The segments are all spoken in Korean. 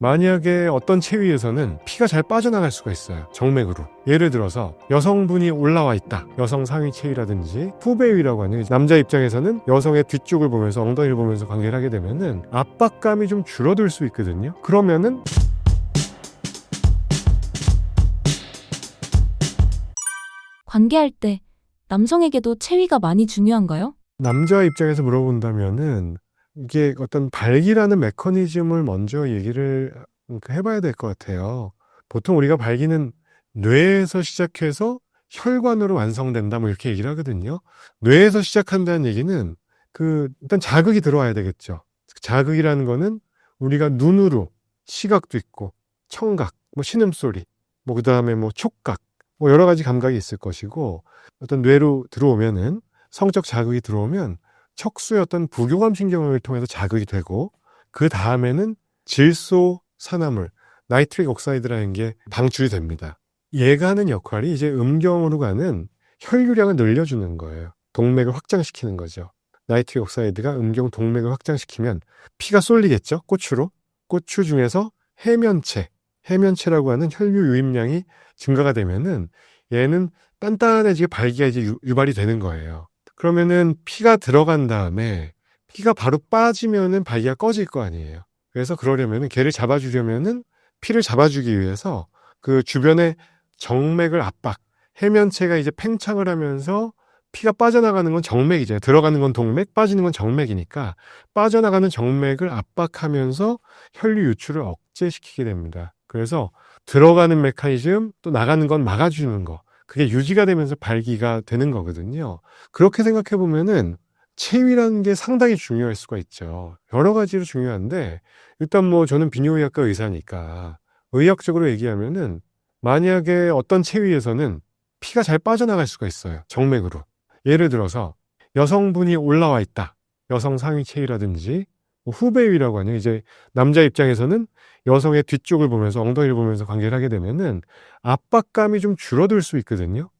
만약에 어떤 체위에서는 피가 잘 빠져나갈 수가 있어요. 정맥으로. 예를 들어서 여성분이 올라와 있다. 여성 상위 체위라든지 후배위라고 하는 남자 입장에서는 여성의 뒤쪽을 보면서 엉덩이를 보면서 관계를 하게 되면은 압박감이 좀 줄어들 수 있거든요. 그러면은 관계할 때 남성에게도 체위가 많이 중요한가요? 남자 입장에서 물어본다면은 이게 어떤 발기라는 메커니즘을 먼저 얘기를 해봐야 될 것 같아요. 보통 우리가 발기는 뇌에서 시작해서 혈관으로 완성된다 뭐 이렇게 얘기를 하거든요. 뇌에서 시작한다는 얘기는 그 일단 자극이 들어와야 되겠죠. 자극이라는 거는 우리가 눈으로 시각도 있고 청각, 뭐 신음소리, 뭐 그다음에 뭐 촉각, 뭐 여러 가지 감각이 있을 것이고 어떤 뇌로 들어오면은 성적 자극이 들어오면 척수의 어떤 부교감 신경을 통해서 자극이 되고 그 다음에는 질소 산화물 나이트릭 옥사이드라는 게 방출이 됩니다. 얘가 하는 역할이 이제 음경으로 가는 혈류량을 늘려주는 거예요. 동맥을 확장시키는 거죠. 나이트릭 옥사이드가 음경 동맥을 확장시키면 피가 쏠리겠죠. 고추로. 고추 중에서 해면체, 해면체라고 하는 혈류 유입량이 증가가 되면은 얘는 단단해지게 발기가 이제 유- 유발이 되는 거예요. 그러면은 피가 들어간 다음에 피가 바로 빠지면은 발기가 꺼질 거 아니에요. 그래서 그러려면은 걔를 잡아주려면은 피를 잡아주기 위해서 그 주변에 정맥을 압박, 해면체가 이제 팽창을 하면서 피가 빠져나가는 건 정맥이잖아요. 들어가는 건 동맥, 빠지는 건 정맥이니까 빠져나가는 정맥을 압박하면서 혈류 유출을 억제시키게 됩니다. 그래서 들어가는 메커니즘 또 나가는 건 막아주는 거. 그게 유지가 되면서 발기가 되는 거거든요. 그렇게 생각해 보면은 체위라는 게 상당히 중요할 수가 있죠. 여러 가지로 중요한데 일단 뭐 저는 비뇨의학과 의사니까 의학적으로 얘기하면은 만약에 어떤 체위에서는 피가 잘 빠져나갈 수가 있어요. 정맥으로. 예를 들어서 여성분이 올라와 있다. 여성 상위 체위라든지 뭐 후배위라고 하는 이제 남자 입장에서는 여성의 뒤쪽을 보면서 엉덩이를 보면서 관계를 하게 되면은 압박감이 좀 줄어들 수 있거든요.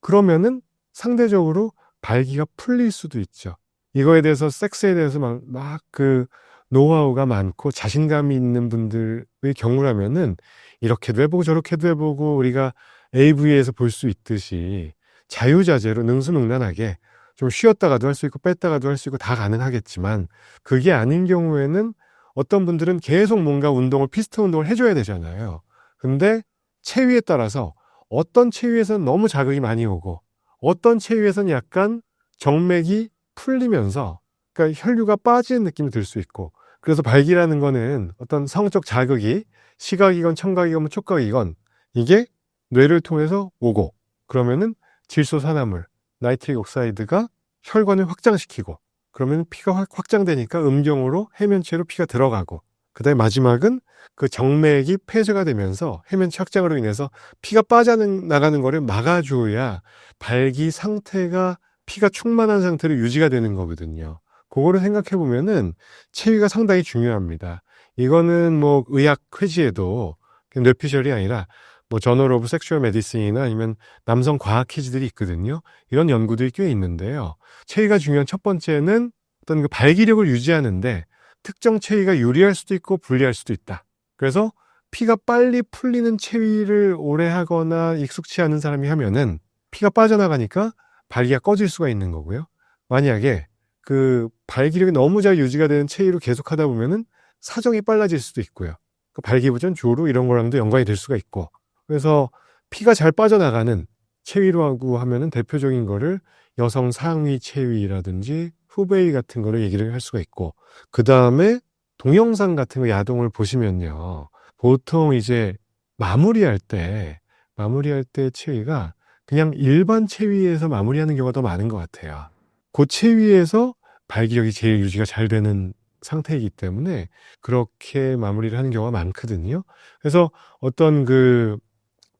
그러면은 상대적으로 발기가 풀릴 수도 있죠. 이거에 대해서 섹스에 대해서 막그 노하우가 많고 자신감이 있는 분들의 경우라면은 이렇게도 해보고 저렇게도 해보고 우리가 AV에서 볼 수 있듯이 자유자재로 능수능란하게 좀 쉬었다가도 할 수 있고 뺐다가도 할 수 있고 다 가능하겠지만 그게 아닌 경우에는 어떤 분들은 계속 뭔가 운동을 피스트 운동을 해줘야 되잖아요. 근데 체위에 따라서 어떤 체위에서는 너무 자극이 많이 오고 어떤 체위에서는 약간 정맥이 풀리면서 그러니까 혈류가 빠지는 느낌이 들 수 있고 그래서 발기라는 거는 어떤 성적 자극이 시각이건 청각이건 촉각이건 이게 뇌를 통해서 오고 그러면은 질소 산화물 나이트릭 옥사이드가 혈관을 확장시키고 그러면 피가 확- 확장되니까 음경으로 해면체로 피가 들어가고 그다음에 마지막은 그 정맥이 폐쇄가 되면서 해면체 확장으로 인해서 피가 빠져나가는 거를 막아줘야 발기 상태가 피가 충만한 상태로 유지가 되는 거거든요. 그거를 생각해 보면은 체위가 상당히 중요합니다. 이거는 뭐 의학 회지에도 뇌피셜이 아니라 뭐 저널 오브 섹슈얼 메디슨이나 아니면 남성 과학 퀴즈들이 있거든요. 이런 연구들이 꽤 있는데요. 체위가 중요한 첫 번째는 어떤 그 발기력을 유지하는데 특정 체위가 유리할 수도 있고 불리할 수도 있다. 그래서 피가 빨리 풀리는 체위를 오래 하거나 익숙치 않은 사람이 하면은 피가 빠져나가니까 발기가 꺼질 수가 있는 거고요. 만약에 그 발기력이 너무 잘 유지가 되는 체위로 계속 하다 보면은 사정이 빨라질 수도 있고요. 그 발기부전 조루 이런 거랑도 연관이 될 수가 있고. 그래서 피가 잘 빠져나가는 체위로 하고 하면은 대표적인 거를 여성 상위 체위라든지 후배위 같은 거를 얘기를 할 수가 있고 그 다음에 동영상 같은 거 야동을 보시면요 보통 이제 마무리할 때 마무리할 때 체위가 그냥 일반 체위에서 마무리하는 경우가 더 많은 것 같아요. 그 체위에서 발기력이 제일 유지가 잘 되는 상태이기 때문에 그렇게 마무리를 하는 경우가 많거든요. 그래서 어떤 그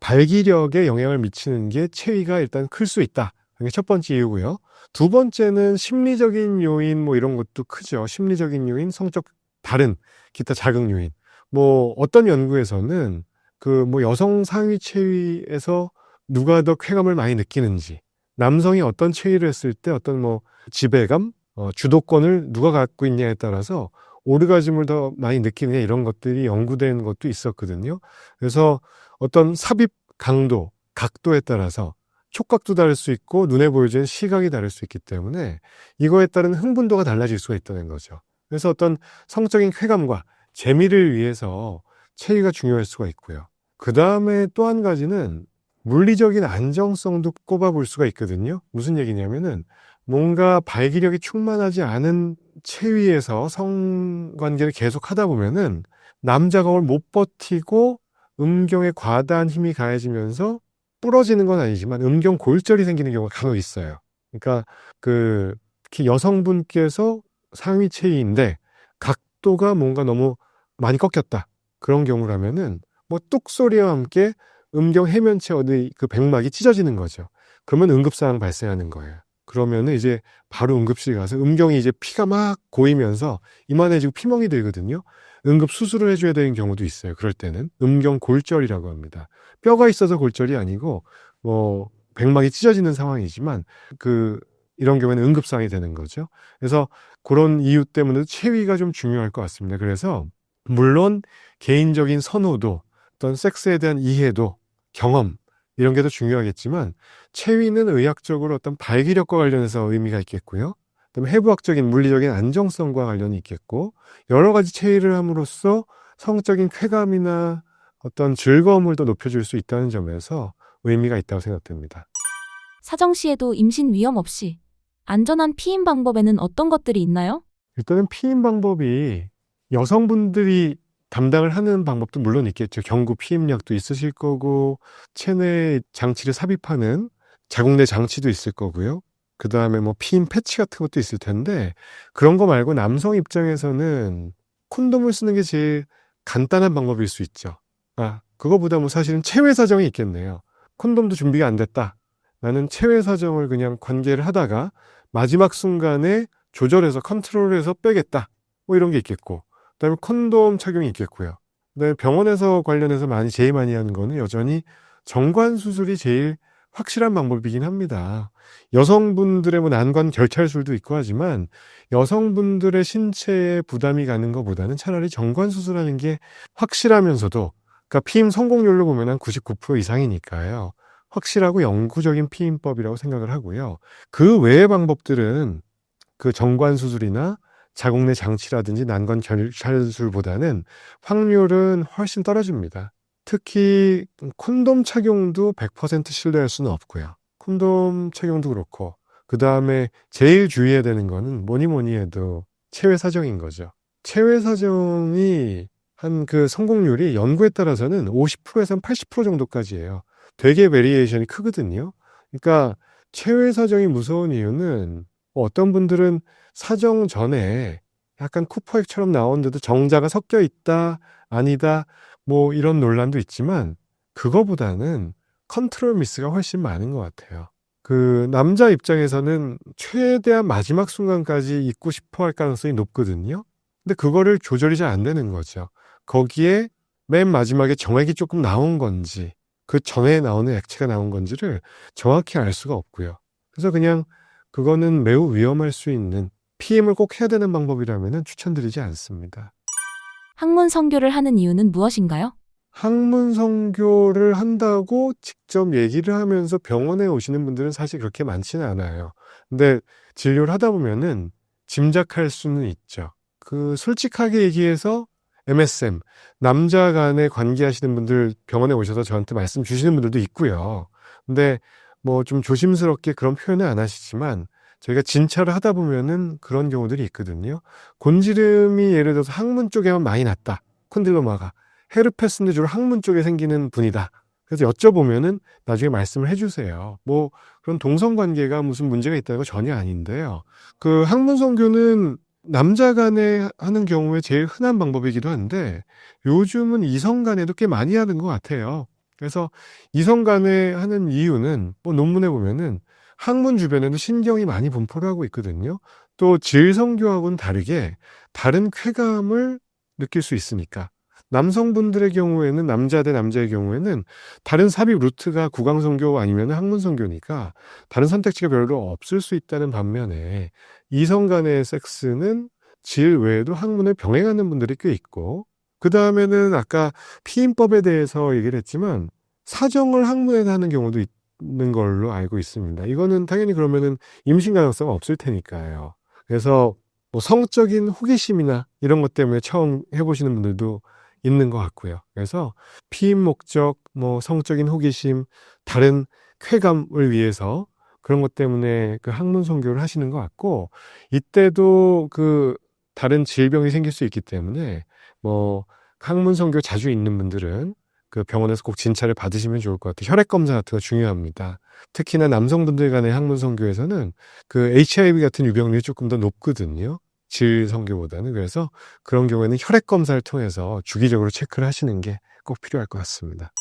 발기력에 영향을 미치는 게 체위가 일단 클 수 있다. 그게 첫 번째 이유고요. 두 번째는 심리적인 요인 뭐 이런 것도 크죠. 심리적인 요인, 성적 다른 기타 자극 요인. 뭐 어떤 연구에서는 그 뭐 여성 상위 체위에서 누가 더 쾌감을 많이 느끼는지, 남성이 어떤 체위를 했을 때 어떤 뭐 지배감, 어, 주도권을 누가 갖고 있냐에 따라서 오르가즘을 더 많이 느끼느냐 이런 것들이 연구된 것도 있었거든요. 그래서 어떤 삽입 강도, 각도에 따라서 촉각도 다를 수 있고 눈에 보여지는 시각이 다를 수 있기 때문에 이거에 따른 흥분도가 달라질 수가 있다는 거죠. 그래서 어떤 성적인 쾌감과 재미를 위해서 체위가 중요할 수가 있고요. 그 다음에 또 한 가지는 물리적인 안정성도 꼽아볼 수가 있거든요. 무슨 얘기냐면은 뭔가 발기력이 충만하지 않은 체위에서 성관계를 계속 하다 보면은 남자가 못 버티고 음경에 과다한 힘이 가해지면서 부러지는 건 아니지만 음경 골절이 생기는 경우가 간혹 있어요. 그러니까 그 특히 여성분께서 상위 체위인데 각도가 뭔가 너무 많이 꺾였다. 그런 경우라면은 뭐 뚝 소리와 함께 음경 해면체 어디 그 백막이 찢어지는 거죠. 그러면 응급사항 발생하는 거예요. 그러면은 이제 바로 응급실 가서 음경이 이제 피가 막 고이면서 이만해지고 피멍이 들거든요. 응급 수술을 해줘야 되는 경우도 있어요. 그럴 때는 음경 골절이라고 합니다. 뼈가 있어서 골절이 아니고 뭐 백막이 찢어지는 상황이지만 그 이런 경우에는 응급상황이 되는 거죠. 그래서 그런 이유 때문에 체위가 좀 중요할 것 같습니다. 그래서 물론 개인적인 선호도 어떤 섹스에 대한 이해도 경험 이런 게 더 중요하겠지만 체위는 의학적으로 어떤 발기력과 관련해서 의미가 있겠고요. 그다음에 해부학적인 물리적인 안정성과 관련이 있겠고 여러 가지 체위를 함으로써 성적인 쾌감이나 어떤 즐거움을 더 높여줄 수 있다는 점에서 의미가 있다고 생각됩니다. 사정 시에도 임신 위험 없이 안전한 피임 방법에는 어떤 것들이 있나요? 일단은 피임 방법이 여성분들이 담당을 하는 방법도 물론 있겠죠. 경구 피임약도 있으실 거고 체내 장치를 삽입하는 자궁내 장치도 있을 거고요. 그 다음에 뭐 피임 패치 같은 것도 있을 텐데 그런 거 말고 남성 입장에서는 콘돔을 쓰는 게 제일 간단한 방법일 수 있죠. 아, 그거보다 뭐 사실은 체외 사정이 있겠네요. 콘돔도 준비가 안 됐다. 나는 체외 사정을 그냥 관계를 하다가 마지막 순간에 조절해서 컨트롤해서 빼겠다. 뭐 이런 게 있겠고. 그다음에 콘돔 착용이 있겠고요. 그다음에 병원에서 관련해서 많이 제일 많이 하는 거는 여전히 정관 수술이 제일 확실한 방법이긴 합니다. 여성분들의 뭐 난관 결찰술도 있고 하지만 여성분들의 신체에 부담이 가는 것보다는 차라리 정관 수술하는 게 확실하면서도 그러니까 피임 성공률로 보면 한 99% 이상이니까요. 확실하고 영구적인 피임법이라고 생각을 하고요. 그 외의 방법들은 그 정관 수술이나 자궁내 장치라든지 난관 결찰술보다는 확률은 훨씬 떨어집니다. 특히 콘돔 착용도 100% 신뢰할 수는 없고요. 콘돔 착용도 그렇고 그 다음에 제일 주의해야 되는 거는 뭐니 뭐니 해도 체외 사정인 거죠. 체외 사정이 한 그 성공률이 연구에 따라서는 50%에서 80% 정도까지예요. 되게 베리에이션이 크거든요. 그러니까 체외 사정이 무서운 이유는 뭐 어떤 분들은 사정 전에 약간 쿠퍼액처럼 나오는데도 정자가 섞여 있다, 아니다, 뭐 이런 논란도 있지만 그거보다는 컨트롤 미스가 훨씬 많은 것 같아요. 그 남자 입장에서는 최대한 마지막 순간까지 있고 싶어 할 가능성이 높거든요. 근데 그거를 조절이 잘 안 되는 거죠. 거기에 맨 마지막에 정액이 조금 나온 건지 그 전에 나오는 액체가 나온 건지를 정확히 알 수가 없고요. 그래서 그냥 그거는 매우 위험할 수 있는 피임을 꼭 해야 되는 방법이라면 추천드리지 않습니다. 학문 성교를 하는 이유는 무엇인가요? 학문 성교를 한다고 직접 얘기를 하면서 병원에 오시는 분들은 사실 그렇게 많지는 않아요. 근데 진료를 하다 보면은 짐작할 수는 있죠. 그 솔직하게 얘기해서 MSM, 남자 간에 관계하시는 분들 병원에 오셔서 저한테 말씀 주시는 분들도 있고요. 근데 뭐 좀 조심스럽게 그런 표현은 안 하시지만 저희가 진찰을 하다 보면은 그런 경우들이 있거든요. 곤지름이 예를 들어서 항문 쪽에만 많이 났다. 콘딜로마가. 헤르페스인데 주로 항문 쪽에 생기는 분이다. 그래서 여쭤보면은 나중에 말씀을 해주세요. 뭐 그런 동성 관계가 무슨 문제가 있다는 거 전혀 아닌데요. 그 항문 성교는 남자 간에 하는 경우에 제일 흔한 방법이기도 한데 요즘은 이성 간에도 꽤 많이 하는 것 같아요. 그래서 이성 간에 하는 이유는 뭐 논문에 보면은 항문 주변에는 신경이 많이 분포를 하고 있거든요. 또 질성교하고는 다르게 다른 쾌감을 느낄 수 있으니까. 남성분들의 경우에는 남자 대 남자의 경우에는 다른 삽입 루트가 구강성교 아니면 항문성교니까 다른 선택지가 별로 없을 수 있다는 반면에 이성 간의 섹스는 질 외에도 학문을 병행하는 분들이 꽤 있고, 그 다음에는 아까 피임법에 대해서 얘기를 했지만, 사정을 학문에서 하는 경우도 있 는 걸로 알고 있습니다. 이거는 당연히 그러면은 임신 가능성 없을 테니까요. 그래서 뭐 성적인 호기심이나 이런 것 때문에 처음 해보시는 분들도 있는 것 같고요. 그래서 피임 목적, 뭐 성적인 호기심, 다른 쾌감을 위해서 그런 것 때문에 그 학문 선교를 하시는 것 같고, 이때도 그 다른 질병이 생길 수 있기 때문에 뭐 학문 선교 자주 있는 분들은 그 병원에서 꼭 진찰을 받으시면 좋을 것 같아요. 혈액 검사 같은 거 중요합니다. 특히나 남성분들 간의 학문 선교에서는 그 HIV 같은 유병률이 조금 더 높거든요. 질 선교보다는 그래서 그런 경우에는 혈액 검사를 통해서 주기적으로 체크를 하시는 게 꼭 필요할 것 같습니다.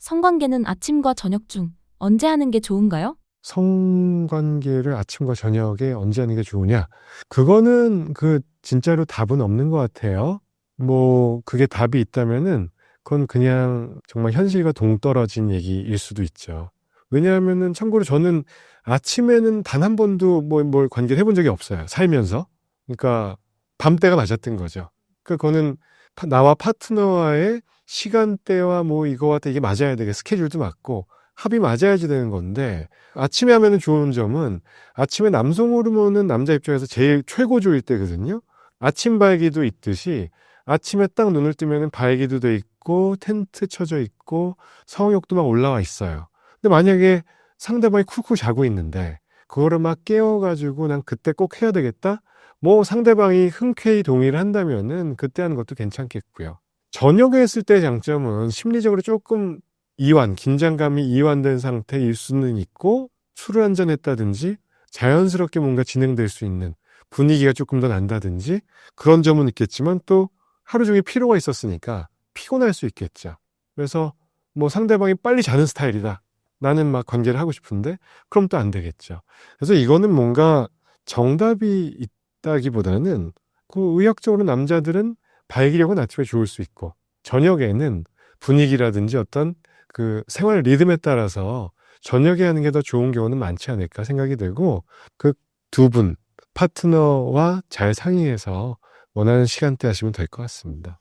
성관계는 아침과 저녁 중 언제 하는 게 좋은가요? 성관계를 아침과 저녁에 언제 하는 게 좋으냐? 그거는 그 진짜로 답은 없는 것 같아요. 뭐 그게 답이 있다면은 그건 그냥 정말 현실과 동떨어진 얘기일 수도 있죠. 왜냐하면은 참고로 저는 아침에는 단 한 번도 뭐, 뭘 관계를 해본 적이 없어요. 살면서. 그러니까 밤때가 맞았던 거죠. 그러니까 그거는 파- 나와 파트너와의 시간대와 뭐 이거와 이게 맞아야 되게 스케줄도 맞고 합이 맞아야지 되는 건데 아침에 하면은 좋은 점은 아침에 남성 호르몬은 남자 입장에서 제일 최고조일 때거든요. 아침 발기도 있듯이 아침에 딱 눈을 뜨면은 발기도 돼 있고 텐트 쳐져 있고 성욕도 막 올라와 있어요. 근데 만약에 상대방이 쿨쿨 자고 있는데 그거를 막 깨워가지고 난 그때 꼭 해야 되겠다. 뭐 상대방이 흔쾌히 동의를 한다면은 그때 하는 것도 괜찮겠고요. 저녁에 했을 때 장점은 심리적으로 조금 이완, 긴장감이 이완된 상태일 수는 있고 술을 한잔 했다든지 자연스럽게 뭔가 진행될 수 있는 분위기가 조금 더 난다든지 그런 점은 있겠지만 또 하루 종일 피로가 있었으니까 피곤할 수 있겠죠. 그래서 뭐 상대방이 빨리 자는 스타일이다. 나는 막 관계를 하고 싶은데 그럼 또 안 되겠죠. 그래서 이거는 뭔가 정답이 있다기보다는 그 의학적으로 남자들은 발기력은 아침에 좋을 수 있고 저녁에는 분위기라든지 어떤 그 생활 리듬에 따라서 저녁에 하는 게 더 좋은 경우는 많지 않을까 생각이 들고 그 두 분 파트너와 잘 상의해서 원하는 시간대 하시면 될 것 같습니다.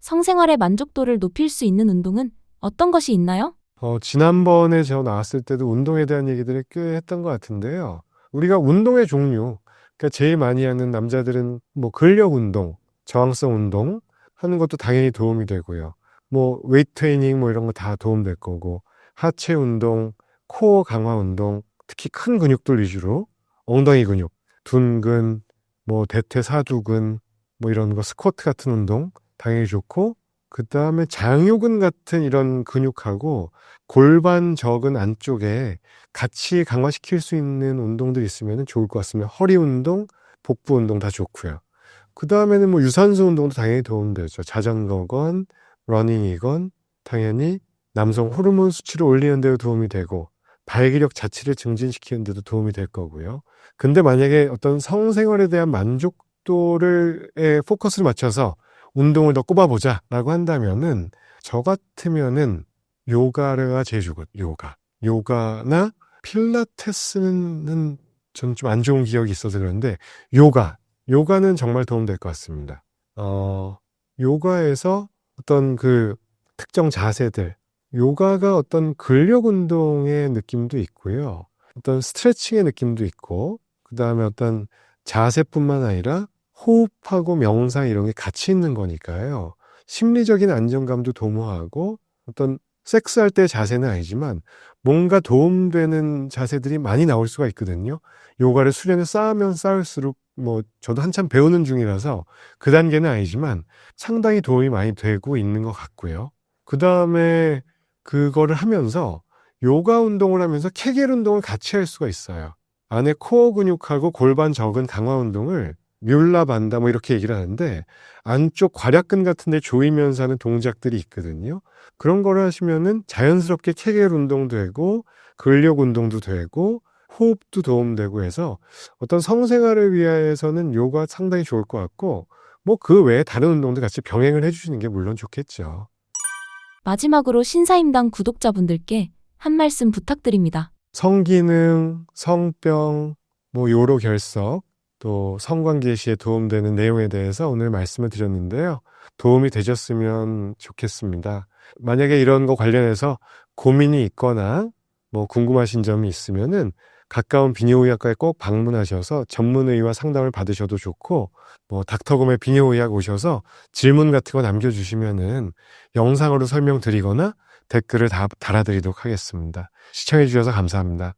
성생활의 만족도를 높일 수 있는 운동은 어떤 것이 있나요? 어, 지난번에 저 나왔을 때도 운동에 대한 얘기들을 꽤 했던 것 같은데요. 우리가 운동의 종류, 그러니까 제일 많이 하는 남자들은 뭐 근력 운동, 저항성 운동 하는 것도 당연히 도움이 되고요. 뭐 웨이트 트레이닝 뭐 이런 거 다 도움 될 거고 하체 운동, 코어 강화 운동, 특히 큰 근육들 위주로 엉덩이 근육, 둔근, 뭐 대퇴 사두근 뭐 이런 거 스쿼트 같은 운동 당연히 좋고 그 다음에 장요근 같은 이런 근육하고 골반 적은 안쪽에 같이 강화시킬 수 있는 운동들이 있으면 좋을 것 같습니다. 허리 운동, 복부 운동 다 좋고요. 그 다음에는 뭐 유산소 운동도 당연히 도움되죠. 자전거건, 러닝이건 당연히 남성 호르몬 수치를 올리는 데도 도움이 되고 발기력 자체를 증진시키는 데도 도움이 될 거고요. 근데 만약에 어떤 성생활에 대한 만족도를 에 포커스를 맞춰서 운동을 더 꼽아보자라고 한다면은 저 같으면은 요가가 제일 좋거든요. 요가. 요가나 필라테스는 전좀안 좋은 기억이 있어서 그런데 요가. 요가는 정말 도움될 것 같습니다. 어, 요가에서 어떤 그 특정 자세들, 요가가 어떤 근력 운동의 느낌도 있고요. 어떤 스트레칭의 느낌도 있고, 그 다음에 어떤 자세뿐만 아니라 호흡하고 명상 이런 게 같이 있는 거니까요. 심리적인 안정감도 도모하고 어떤 섹스할 때 자세는 아니지만 뭔가 도움되는 자세들이 많이 나올 수가 있거든요. 요가를 수련을 쌓으면 쌓을수록 뭐 저도 한참 배우는 중이라서 그 단계는 아니지만 상당히 도움이 많이 되고 있는 것 같고요. 그 다음에 그거를 하면서 요가 운동을 하면서 케겔 운동을 같이 할 수가 있어요. 안에 코어 근육하고 골반 적은 강화 운동을 뮬라 반다 뭐 이렇게 얘기를 하는데 안쪽 괄약근 같은 데 조이면서 하는 동작들이 있거든요. 그런 거를 하시면은 자연스럽게 케겔 운동도 되고 근력 운동도 되고 호흡도 도움되고 해서 어떤 성생활을 위해서는 요가 상당히 좋을 것 같고 뭐 그 외에 다른 운동도 같이 병행을 해주시는 게 물론 좋겠죠. 마지막으로 신사임당 구독자분들께 한 말씀 부탁드립니다. 성기능, 성병, 뭐 요로 결석 또 성관계 시에 도움되는 내용에 대해서 오늘 말씀을 드렸는데요. 도움이 되셨으면 좋겠습니다. 만약에 이런 거 관련해서 고민이 있거나 뭐 궁금하신 점이 있으면은 가까운 비뇨의학과에 꼭 방문하셔서 전문의와 상담을 받으셔도 좋고 뭐 닥터곰의 비뇨의학 오셔서 질문 같은 거 남겨주시면은 영상으로 설명드리거나 댓글을 다 달아드리도록 하겠습니다. 시청해 주셔서 감사합니다.